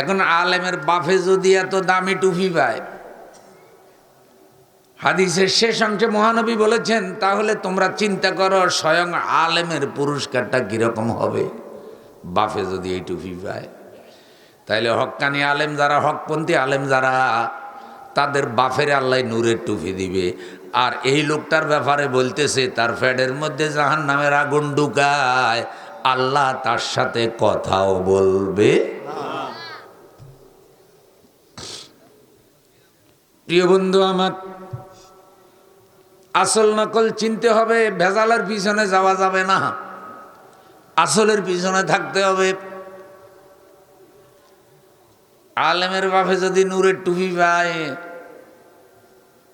এখন আলেমের বাফে যদি এত দামি টুপি পায়, হাদিসের শেষ অংশে মহানবী বলেছেন, তাহলে তোমরা চিন্তা করো স্বয়ং আলেমের পুরস্কারটা কীরকম হবে বাফে যদি এই টুপি পায়। তাইলে হক্কানি আলেম যারা, হকপন্থী আলেম যারা, তাদের বাফের আল্লাহ নূরের টুপি দিবে। আর এই লোকটার ব্যাপারে বলতেছে, তার ফ্যাডের মধ্যে জাহান নামের আগুন ঢুকায়, আল্লাহ তার সাথে কথাও বলবে। প্রিয় বন্ধু, আমার আসল নকল চিনতে হবে, ভেজালের পিছনে যাওয়া যাবে না। আসলের পিছনে থাকতে হবে। আলেমের বাপে যদি নূরের টুপি পায়,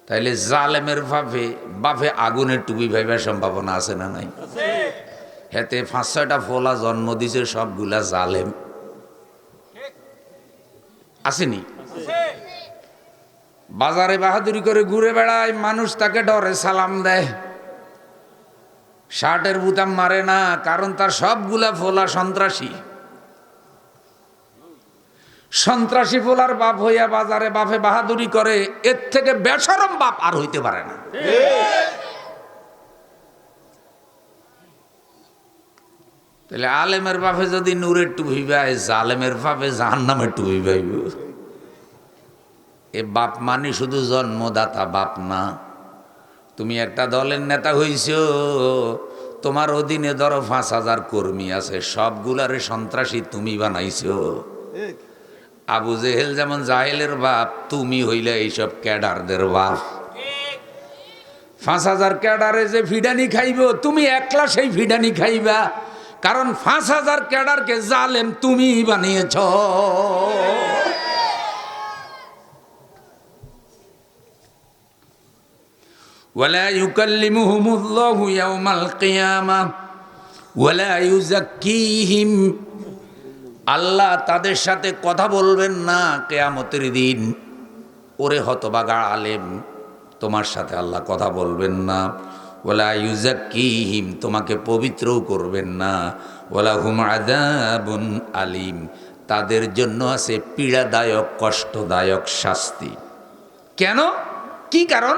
তাইলে জালেমের বাপে বাপে আগুনের টুপি পাইবার সম্ভাবনা আছে না নাই? হেতে পাঁচ ছয়টা ফোলা জন্ম দিছে, সবগুলা জালেম। আসেনি? বাজারে বাহাদুরি করে ঘুরে বেড়ায়, মানুষ তাকে ডরে, সালাম দেয়। শার্টের বুতাম মারে না, কারণ তার সবগুলা ফোলা সন্ত্রাসী। সন্ত্রাসী ফোলার বাপ হইয়া বাজারে বাপে বাহাদুরি করে, এর থেকে বেসরম বাপ আর হইতে পারে না। তাহলে আলেমের বাপে যদি নূরের টুপি পায়, জালেমের বাপে জাহান্নামের টুপি পাইব। এ বাপ মানে শুধু জন্মদাতা বাপ না তুমি একটা দলের নেতা হইছ তোমার অধীনে ধরো পাঁচ হাজার কর্মী আছে সবগুলারে সন্ত্রাসী তুমি বানাইছ। আবু জেহেল যেমন জাহেলের বাপ তুমি হইলে এইসব ক্যাডারদের বাপ। পাঁচ হাজার ক্যাডারে যে ফিডানি খাইব তুমি একলা সেই ফিডানি খাইবা কারণ পাঁচ হাজার ক্যাডারকে জালেম তুমি বানিয়েছ। ولا يكلمهم الله يوم القيامة ولا يزكيهم আল্লাহ তাদের সাথে কথা বলবেন না কেয়ামতের দিন ওরে হতবাগা আলেম তোমার সাথে আল্লাহ কথা বলবেন না ওলা ইউজাক্কিহিম তোমাকে পবিত্রও করবেন না ওলা হুম আদাবুন আলিম তাদের জন্য আছে পীড়াদায়ক কষ্টদায়ক শাস্তি কেন কি কারণ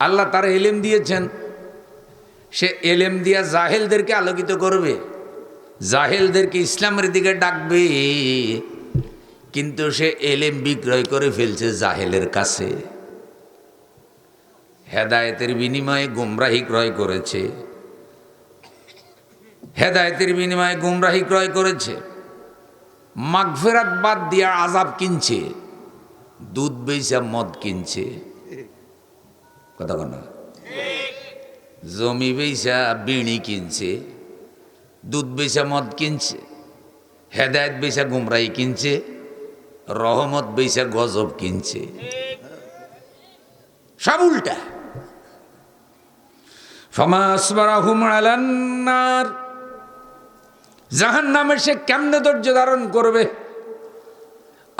আল্লাহ তার এলেম দিয়েছেন। সে এলেম দিয়া জাহেলদেরকে আলোকিত করবে। জাহেলদেরকে ইসলামের দিকে ডাকবে। কিন্তু সে এলেম বিক্রয় করে ফেলছে জাহেলের কাছে। হেদায়েতের বিনিময়ে গুমরাহি ক্রয় করেছে। হেদায়েতের বিনিময়ে গুমরাহি ক্রয় করেছে। মাগফেরাত বাদ দিয়া আজাব কিনছে। দুধ বেচা মদ কিনছে। কথা না। জমি বেচা বিড়ি কিনছে, দুধ বেচা মদ কিনছে, হেদায়ত বেচা গুমরাই কিনছে, রহমত বেচা গজব কিনছে। সব উল্টা। জাহান নামে সে কেমনে ধৈর্য ধারণ করবে?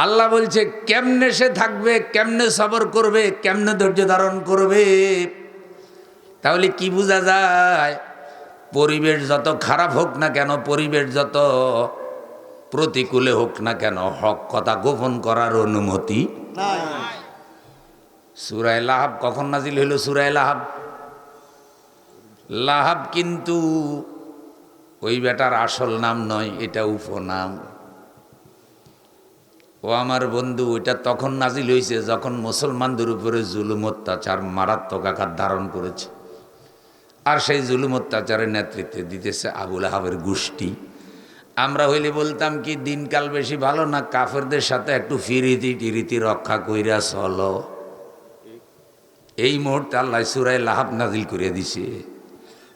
আল্লাহ বলছে, কেমনে সে থাকবে, কেমনে সবর করবে, কেমনে ধৈর্য ধারণ করবে? তাহলে কি বোঝা যায়? পরিবেশ যত খারাপ হোক না কেন, পরিবেশ যত প্রতিকূলে হোক না কেন, হক কথা গোপন করার অনুমতি সুরায় লাহাব কখন নাজিল হইল? সুরায় লাহাব। লাহাব কিন্তু ওই বেটার আসল নাম নয়, এটা উপনাম। ও আমার বন্ধু ওইটা তখন নাজিল হয়েছে যখন মুসলমানদের উপরে জুলুম অত্যাচার মারাত্মক আকার ধারণ করেছে। আর সেই জুলুম অত্যাচারের নেতৃত্বে দিতেছে আবুল আহাবের গোষ্ঠী। আমরা হইলে বলতাম কি, দিনকাল বেশি ভালো না, কাফেরদের সাথে একটু ফিরিতি টিরিতি রক্ষা কইরা চলো। এই মুহূর্তে আল্লাহ সুরাই লাহাব নাজিল করে দিছে।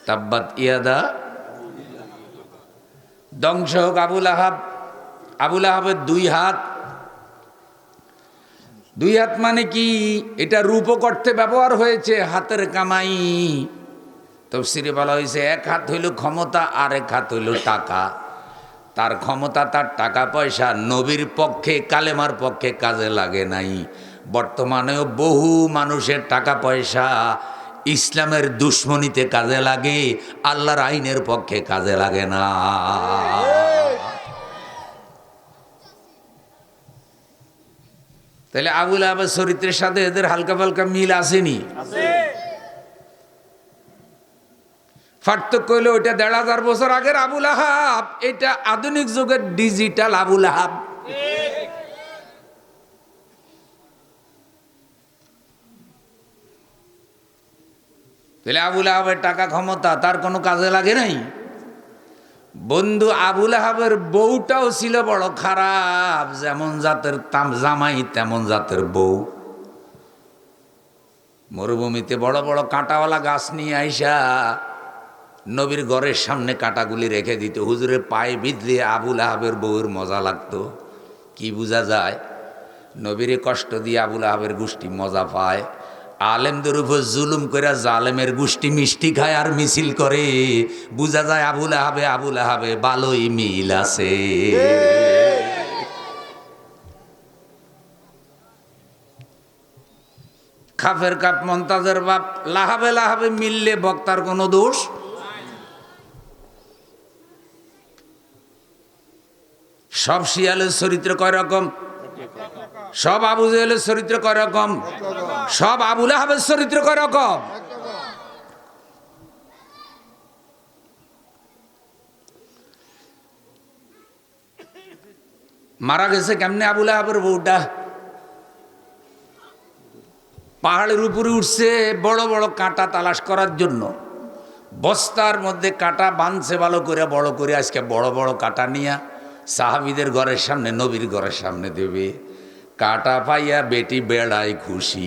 তাব্বাত ইয়াদা। ধ্বংস হোক আবুল আহাব। আবুল আহাবের দুই হাত দুই হাত মানে কি? এটা রূপক অর্থে ব্যবহার হয়েছে, হাতের কামাই। তফসিরে বলা হয়েছে, এক হাত হইল ক্ষমতা আর এক হাত হইল টাকা। তার ক্ষমতা, তার টাকা পয়সা নবীর পক্ষে, কালেমার পক্ষে কাজে লাগে নাই। বর্তমানেও বহু মানুষের টাকা পয়সা ইসলামের দুশ্মনীতে কাজে লাগে, আল্লাহর আইনের পক্ষে কাজে লাগে না। তাহলে আবুল আবার চরিত্রের সাথে এদের হালকা ফালকা মিল আসেনি। পার্থক্য হইল ওইটা দেড় হাজার বছর আগের আবুল আহাব এটা আধুনিক যুগের ডিজিটাল আবুল আহাব। তাহলে আবুল আহাবের টাকা ক্ষমতা তার কোনো কাজে লাগে নাই? বন্ধু আবুল আহাবের বউটাও ছিল বড় খারাপ, যেমন জাতের তাম, জামাই, তেমন জাতের বউ। মরুভূমিতে বড় বড় কাঁটাওয়ালা গাছ নিয়ে আইসা নবীর ঘরের সামনে কাঁটাগুলি রেখে দিত। হুজুরের পায়ে বিধলে আবুল আহাবের বউয়ের মজা লাগতো। কি বোঝা যায়? নবীরে কষ্ট দিয়ে আবুল আহাবের গোষ্ঠী মজা পায়। আলেমদের উপর জুলুম করে জালেমের গোষ্ঠী মিষ্টি খায় আর মিছিল করে। বোঝা যায় আবুল আহাবে আবুল আহাবে ভালোই মিল আছে। খাফের কাপ মন্তাজের বাপ লাহাবে লাহাবে মিললে বক্তার কোনো দোষ? সব শিয়ালের চরিত্র কয় রকম? সব আবু জেহেলের চরিত্র কয় রকম সব আবুল আহাবের চরিত্র কয় রকম মারা গেছে কেমনে আবুল আহাবের বউটা? পাহাড়ের উপরে উঠছে বড় বড় কাঁটা তালাশ করার জন্য। বস্তার মধ্যে কাঁটা বাঁধছে ভালো করে, বড় করে, আজকে বড় বড় কাঁটা নিয়া সাহাবিদের ঘরের সামনে, নবীর ঘরের সামনে দেবে। কাটা পাইয়া বেটি বেড়ায় খুশি।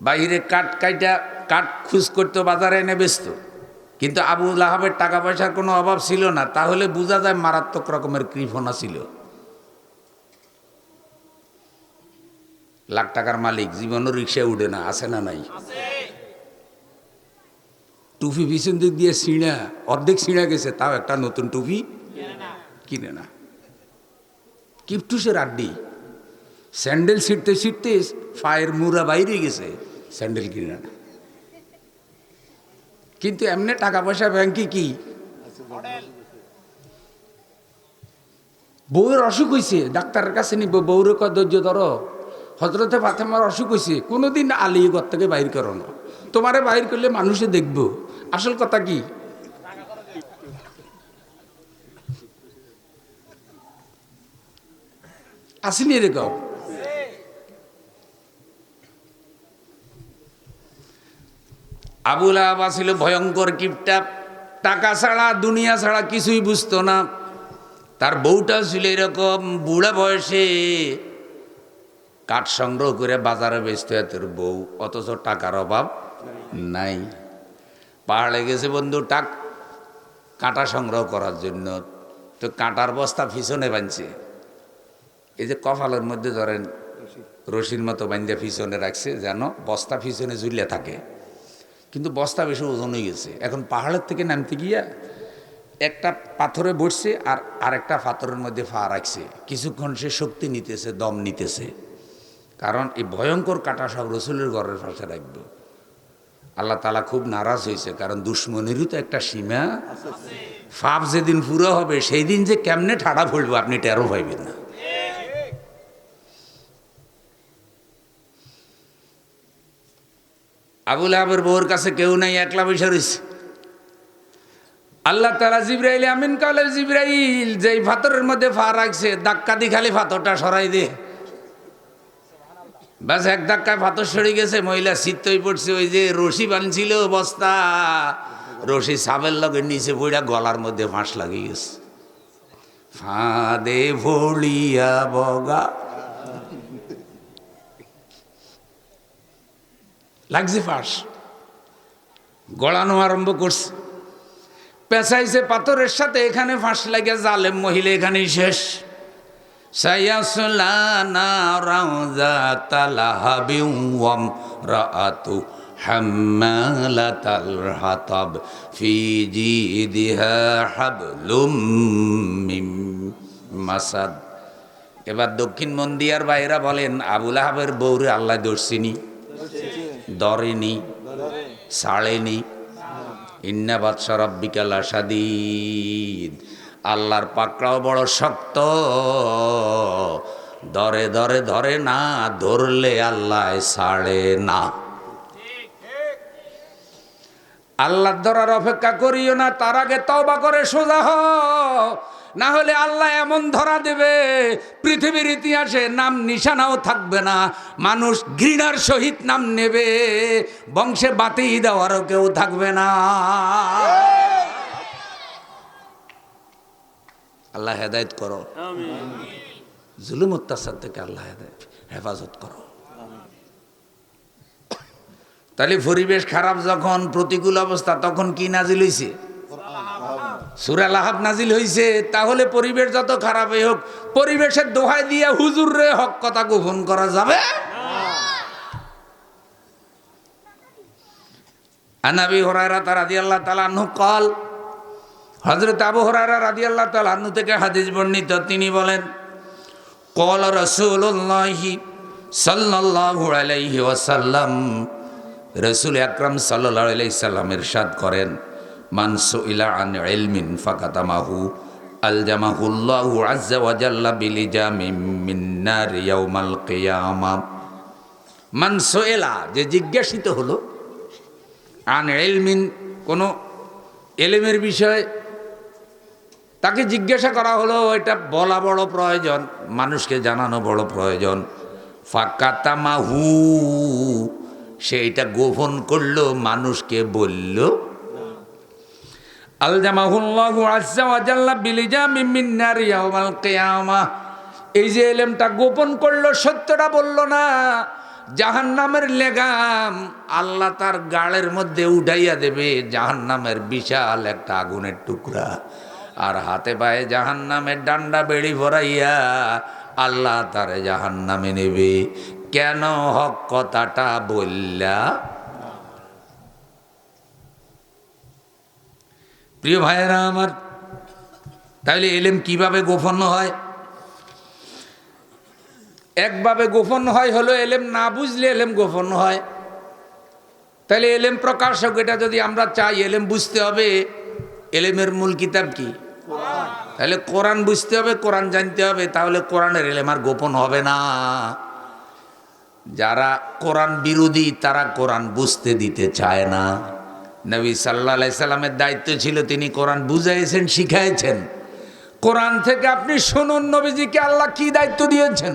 বাইরে কাঠ কাইটা, কাঠ খুশ করতো বাজারে এনে বেচত। কিন্তু আবু লাহাবের টাকা পয়সার কোনো অভাব ছিল না, তাহলে বোঝা যায় মারাত্মক রকমের কৃপণা ছিল। লাখ টাকার মালিক, জীবনও রিক্সায় উঠে না আসে না নাই? টুপি পিছন দিক দিয়ে ছিঁড়া, অর্ধেক ছিঁড়া গেছে, তাও একটা নতুন টুপি কিনে না। কিপটুসের আড্ডি। স্যান্ডেল ছিঁড়তে ছিঁড়তে পায়ের মুরা বাইরে গেছে স্যান্ডেল কিনে না কিন্তু এমনি টাকা পয়সা ব্যাংকে কি? বউয়ের অসুখ হয়েছে ডাক্তারের কাছে নিব, বউর ক ধৈর্য ধরো। হজরতে ফাতেমার অসুখ হয়েছে কোনোদিন আলী ঘর থেকে বাইর করো না। তোমারে বাইর করলে মানুষে দেখব। আসল কথা কি? আসেনি এরকম আবুল আবা ছিল ভয়ঙ্কর কিপটা। টাকা ছাড়া, দুনিয়া ছাড়া কিছুই বুঝতো না। তার বউটা ছিল এরকম বুড়া বয়সে। কাঠ সংগ্রহ করে বাজারে বেচতে হয় তোর বউ, অথচ টাকার অভাব নাই। পাহাড়ে গেছে বন্ধু, টাক, কাঁটা সংগ্রহ করার জন্য। তো কাঁটার বস্তা পিছনে বানছে এই যে কপালের মধ্যে ধরেন রশির মতো বান্ধে পিছনে রাখছে যেন বস্তা পিছনে ঝুলিয়ে থাকে। কিন্তু বস্তা বেশি ওজন হয়ে গেছে। এখন পাহাড়ের থেকে নামতে গিয়া একটা পাথরে বসছে আর আরেকটা পাথরের মধ্যে ফা রাখছে। কিছুক্ষণ সে শক্তি নিতেছে, দম নিতেছে। কারণ এই ভয়ঙ্কর কাটা সব রসুলের ঘরের পাশে রাখবে। আল্লাহ তালা খুব নারাজ হয়েছে, কারণ দুশ্মনেরই তো একটা সীমা। ফাপ যেদিন পুরো হবে সেই দিন যে কেমনে ঠাড়া ফুলবে আপনি টেরো পাইবেন না। আবুল আবের বউর কাছে কেউ নাই, একলা বসে রয়েছে। আল্লাহ তালা জিব্রাইল, আমিন কালে জিব্রাইল, যেই ফাতরের মধ্যে ফা রাখছে, ধাক্কা দি খালি ফাতরটা সরাই দে। ব্যাস এক ধাক্কায় ফাতর সরে গেছে, মহিলা শীতই পড়ছে, ওই যে রশি বানছিল বস্তা। রশি সাবের লগে নিচে বইটা গলার মধ্যে ফাঁস লাগিয়ে গেছে। ফাঁদে ভলিয়া বগা লাগছে ফাঁস গড়ানো আরম্ভ করছে পেঁচাইছে পাথরের সাথে এখানে ফাঁস লাগে জালেম মহিলা এখানেই শেষ سيصلى نارا ذات لهب وامرأته حمالة الحطب في جيدها حبل من مسد এবার দক্ষিণ মন্দিয়ার ভাইরা বলেন আবুল আহাবের বউরে আল্লাহ দর্শিনি দরেনি ছাড়েনি ইন্না বাদশা রব্বিকাল আসাদিদ আল্লাহর পাকড়াও বড় শক্ত। দরে দরে ধরে না, ধরলে আল্লাহ ছাড়ে না। আল্লাহর ধরার অপেক্ষা করিও না, তার আগে তওবা করে সোজা হও। না হলে আল্লাহ এমন ধরা দেবে, পৃথিবীর ইতিহাসে নাম নিশানাও থাকবে না, মানুষ ঘৃণার সহিত নাম নেবে, বংশে বাতি দেওয়ারও কেউ থাকবে না। আল্লাহ হেদায়ত করো। জুলুম অত্যাচার থেকে আল্লাহ হেফাজত করো। তাহলে পরিবেশ খারাপ যখন, প্রতিকূল অবস্থা, তখন কি নাজিল হইছে? সুরা লাহাব নাজিল হয়েছে তাহলে পরিবেশ যত খারাপই হোক, পরিবেশের দোহাই দিয়ে হুজুর রে হক কথা গোপন করা যাবে? আনাবি হরাইরা তার রাজি আল্লাহ তালা আনহু কল হজরত আবু হরাইরা রাজি আল্লাহ তালা আনহু থেকে হাদিস বর্ণিত, তিনি বলেন, কল রসুল্লাহি সাল্লাল্লাহু আলাইহি ওয়াসাল্লাম, রসুল আকরাম সাল্লাহ আলাইসাল্লামের সাদ করেন মানসু ইলা আন ইলমিন ফাকাতামাহু, আল জামাহুল্লাহু আজ্জা ওয়াজাল্লা বিলিজামি মিন নার ইয়াউমাল কিয়ামা। মানসু এলা যে জিজ্ঞাসিত হলো, আন ইলমিন, কোনো এলেমের বিষয়ে, তাকে জিজ্ঞাসা করা হলো, এটা বলা বড় প্রয়োজন, মানুষকে জানানো বড় প্রয়োজন। ফাকাতামাহু, সে এটা গোপন করল, মানুষকে বলল আলজামাহুল্লাহু আজ্জা ওয়া জাল্লা বিলিজামি মিন নার ইয়াউমাল এই যে এলেমটা গোপন করল, সত্যটা বলল না। জাহান্নামের লেগাম আল্লাহ তার গাড়ের মধ্যে উঠাইয়া দেবে। জাহান্নামের বিশাল একটা আগুনের টুকরা। আর হাতে পায়ে জাহান্নামের ডান্ডা বেড়ি ভরাইয়া আল্লাহ তারে জাহান্নামে নেবে। কেন হক কথাটা বললা প্রিয় ভাইয়েরা আমার, তাহলে এলেম কীভাবে গোপন হয়? একভাবে গোপন হয় হলো এলেম না বুঝলে এলেম গোপন হয়। তাহলে এলেম প্রকাশক, এটা যদি আমরা চাই, এলেম বুঝতে হবে, এলেমের মূল কিতাব কি? তাহলে কোরআন বুঝতে হবে, কোরআন জানতে হবে, তাহলে কোরআনের এলেম আর গোপন হবে না। যারা কোরআন বিরোধী, তারা কোরআন বুঝতে দিতে চায় না। নবী সাল্লা সাল্লামের দায়িত্ব ছিল, তিনি কোরআন বুঝাইছেন, শিখাইছেন। কোরআন থেকে আপনি শুনুন, নবীজিকে আল্লাহ কি দায়িত্ব দিয়েছেন?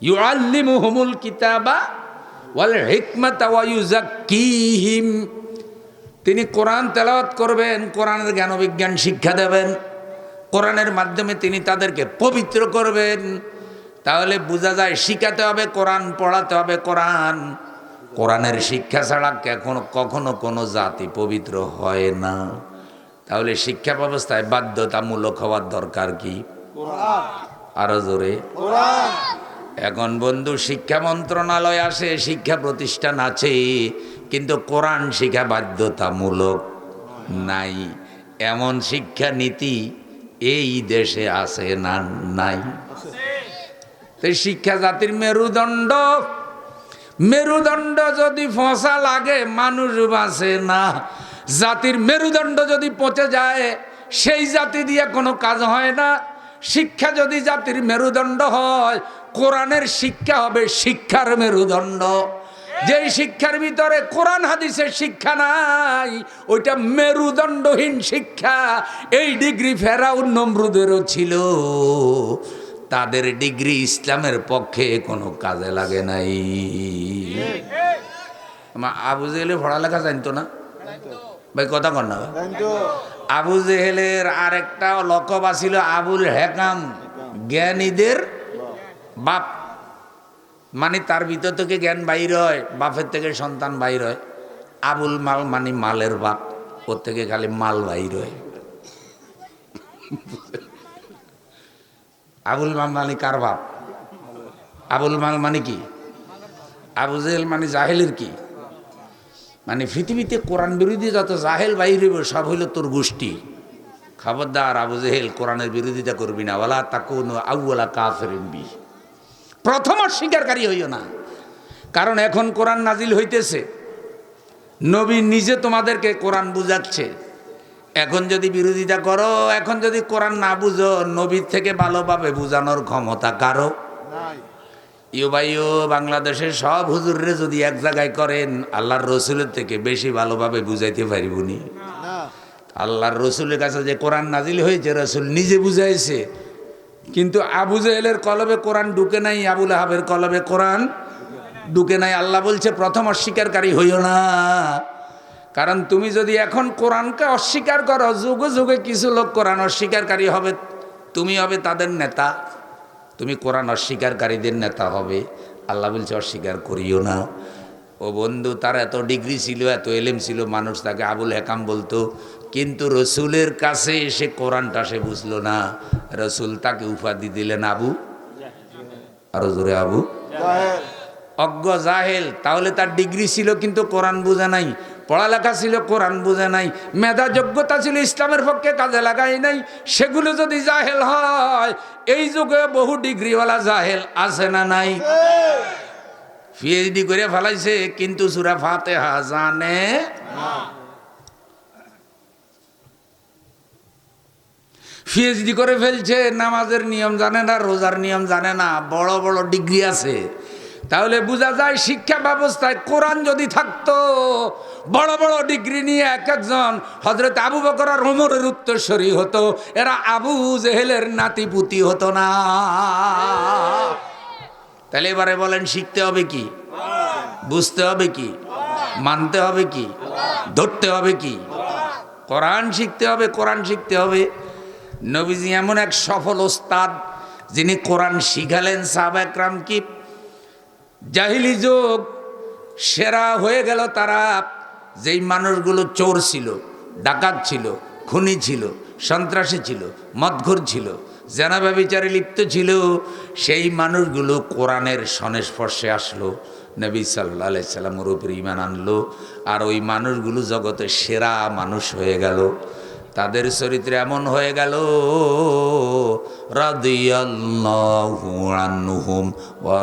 ইউ ইউআল্লিমুহুমুল কিতাবা ওয়াল হিকমাতা তিনি কোরআন তেলাওয়াত করবেন, কোরআনের জ্ঞান বিজ্ঞান শিক্ষা দেবেন, কোরআনের মাধ্যমে তিনি তাদেরকে পবিত্র করবেন। তাহলে বোঝা যায়, শিখাতে হবে কোরআন, পড়াতে হবে কোরআন। কোরআনের শিক্ষা ছাড়া কখনো কখনো কোনো জাতি পবিত্র হয় না। তাহলে শিক্ষা ব্যবস্থায় বাধ্যতামূলক হওয়ার দরকার কি? আরও জোরে। এখন বন্ধু শিক্ষা মন্ত্রণালয় আসে শিক্ষা প্রতিষ্ঠান আছে কিন্তু কোরআন শিক্ষা বাধ্যতামূলক নাই। এমন শিক্ষা নীতি এই দেশে আছে না নাই? তো শিক্ষা জাতির মেরুদণ্ড মেরুদণ্ড যদি ফসা লাগে, মানুষ বাঁচে না। জাতির মেরুদণ্ড যদি পচে যায়, সেই জাতি দিয়ে কোনো কাজ হয় না। শিক্ষা যদি জাতির মেরুদণ্ড হয়, কোরআনের শিক্ষা হবে শিক্ষার মেরুদণ্ড। যেই শিক্ষার ভিতরে কোরআন হাদিসের শিক্ষা নাই, ওইটা মেরুদণ্ডহীন শিক্ষা। এই ডিগ্রি ফেরাউন নমরুদেরও ছিল। তাদের ডিগ্রি ইসলামের পক্ষে কোনো কাজে লাগে নাই। আবু জেহেলে পড়ালেখা জানতো না? ভাই কথা কর না। আবু জেহেলের আরেকটা লকব আছিল আবুল হেকাম জ্ঞানীদের বাপ। মানে তার ভিতর থেকে জ্ঞান বাইর হয় বাপের থেকে সন্তান বাইর হয়। আবুল মাল মানে মালের বাপ ওর থেকে খালি মাল বাইর হয়। আবুল মাল মানে কার বাপ? আবুল মাল মানে কি? আবু জেহেল মানে জাহেলের কি? মানে পৃথিবীতে কোরআন বিরোধী যত জাহেল বাইর সব হইল তোর গোষ্ঠী। খবরদার আবু জেহেল কোরআনের বিরোধিতা করবি না। ওলা তাকুন আউলা কাফের বি। প্রথম অস্বীকারী হইও না। কারণ এখন কোরআন নাজিল হইতেছে। নবী নিজে তোমাদেরকে কোরআন বুঝাচ্ছে। এখন যদি বিরোধিতা করো এখন যদি কোরআন না বুঝো নবীর থেকে ভালোভাবে বুঝানোর ক্ষমতা কারও? ইউ ভাইও বাংলাদেশের সব হুজুররে যদি এক জায়গায় করেন আল্লাহর রসুলের থেকে বেশি ভালোভাবে বুঝাইতে পারিবনি আল্লাহর রসুলের কাছে যে কোরআন নাজিল হয়েছে রসুল নিজে বুঝাইছে। কিন্তু আবু জাহেলের কলবে কোরআন ঢুকে নাই আবুল আহাবের কলবে কোরআন ঢুকে নাই। আল্লাহ বলছে প্রথম অস্বীকারী হইও না। কারণ তুমি যদি এখন কোরআনকে অস্বীকার করো যুগে যুগে কিছু লোক কোরআন অস্বীকারী হবে তুমি হবে তাদের নেতা। তুমি কোরআন অস্বীকারীদের নেতা হবে। আল্লাহ বলছে অস্বীকার করিও না। ও বন্ধু তার এত ডিগ্রি ছিল এত এলেম ছিল মানুষ তাকে আবুল হেকাম বলতো। কিন্তু রসুলের কাছে এসে কোরআনটা সে বুঝলো না। রসুল তাকে উপাধি দিলেন আবু। আরও জোরে আবু। অজ্ঞ জাহেল। তাহলে তার ডিগ্রি ছিল কিন্তু কোরআন বোঝে নাই। পড়ালেখা ছিল, কোরআন বুঝে নাই মেধা যোগ্যতা ছিল, ইসলামের পক্ষে কাজে লাগাই নাই, সেগুলো যদি জাহেল হয়, এই যুগে বহু ডিগ্রিওয়ালা জাহেল আছে না নাই? পিএইচডি করে ফেলাইছে, কিন্তু সুরা ফাতেহা জানে পিএইচডি করে ফেলছে, নামাজের নিয়ম জানে না, রোজার নিয়ম জানে না, বড় বড় ডিগ্রি আছে। তাহলে বোঝা যায়, শিক্ষা ব্যবস্থায় কোরআন যদি থাকতো বড় বড় ডিগ্রি নিয়ে এক একজন হজরত আবু বকর আর ওমরের হতো। এরা আবু জেহেলের নাতিপুতি হতো না। তাহলে এবারে বলেন, শিখতে হবে কি? বুঝতে হবে কি? মানতে হবে কি? ধরতে হবে কি? কোরআন শিখতে হবে, কোরআন শিখতে হবে। নবীজি এমন এক সফল ওস্তাদ, যিনি কোরআন শিখালেন সাহাবা একরাম কি? জাহিলি যুগ, সেরা হয়ে গেল তারা। যেই মানুষগুলো চোর ছিল, ডাকাত ছিল, খুনি ছিল, সন্ত্রাসী ছিল মদঘর ছিল, জেনাবা বিচারে লিপ্ত ছিল, সেই মানুষগুলো কোরআনের সংস্পর্শে আসলো, নবী সাল্লা সাল্লামের উপর ইমান আনলো, আর ওই মানুষগুলো জগতে সেরা মানুষ হয়ে গেল। তাদের চরিত্র এমন হয়ে গেল, রাদিয়াল্লাহু আনহুম ওয়া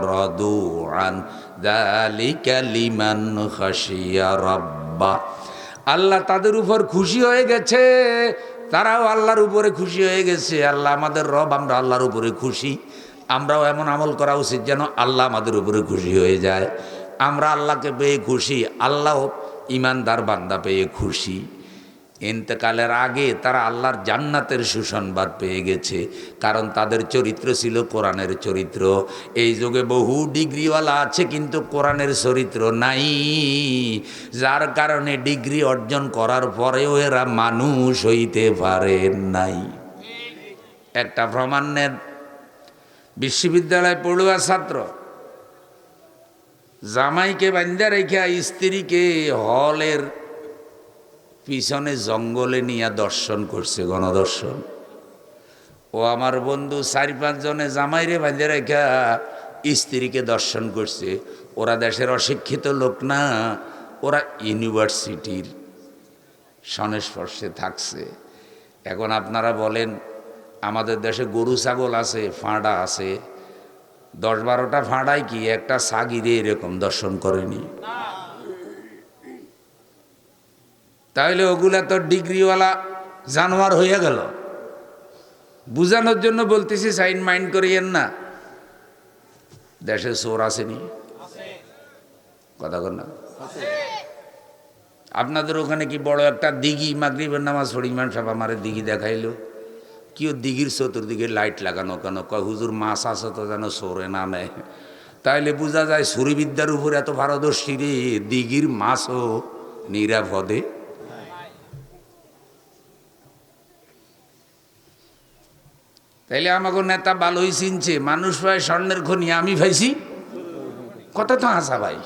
আন আল্লাহ তাদের উপর খুশি হয়ে গেছে। তারাও আল্লাহর উপরে খুশি হয়ে গেছে। আল্লাহ আমাদের রব, আমরা আল্লাহর উপরে খুশি। আমরাও এমন আমল করা উচিত যেন আল্লাহ আমাদের উপরে খুশি হয়ে যায়। আমরা আল্লাহকে পেয়ে খুশি। আল্লাহ ইমানদার বান্দা পেয়ে খুশি। ইন্তেকালের আগে তারা আল্লাহর জান্নাতের সুসংবাদ পেয়ে গেছে। কারণ তাদের চরিত্র ছিল কোরআনের চরিত্র। এই যুগে বহু ডিগ্রিওয়ালা আছে কিন্তু কোরআনের চরিত্র নাই। যার কারণে ডিগ্রি অর্জন করার পরেও এরা মানুষ হইতে পারে নাই। একটা প্রমাণের বিশ্ববিদ্যালয় পড়ুয়া ছাত্র জামাইকে বান্ধা রেখে স্ত্রীকে হলের পিছনে জঙ্গলে নিয়ে দর্শন করছে, গণদর্শন। ও আমার বন্ধু চারি পাঁচজনে জামাইরে বাঁধে রেখা, স্ত্রীকে দর্শন করছে। ওরা দেশের অশিক্ষিত লোক না, ওরা ইউনিভার্সিটির সংস্পর্শে থাকছে। এখন আপনারা বলেন, আমাদের দেশে গরু ছাগল আছে, ফাঁড়া আছে। দশ বারোটা ফাঁড়ায় কি একটা সাগিরে এরকম দর্শন করেনি? তাহলে ওগুলা তো ডিগ্রিওয়ালা জানোয়ার হয়ে গেল। বুঝানোর জন্য বলতেছি, সাইন মাইন্ড করিয়েন না। দেশে চোর আসেনি। কথা কর না। আপনাদের ওখানে কি বড় একটা দিঘি, মাগরিবের নামাজ পড়ি মান সব আমার দিঘি দেখাইলো। কি ও দিঘির চতুর্দিকে লাইট লাগানো কেন? কয়, হুজুর, মাছ আছে তো যেন সরে না নেয়। তাইলে বোঝা যায় সুরিবিদ্যার উপর এত পারদর্শী রে, দিঘির মাছও নিরাপদে তাইলে আমাকে নেতা ভালোই চিনছে, মানুষ ভাই স্বর্ণের খনি, আমি ভাইছি কথা তো হাসা ভাই।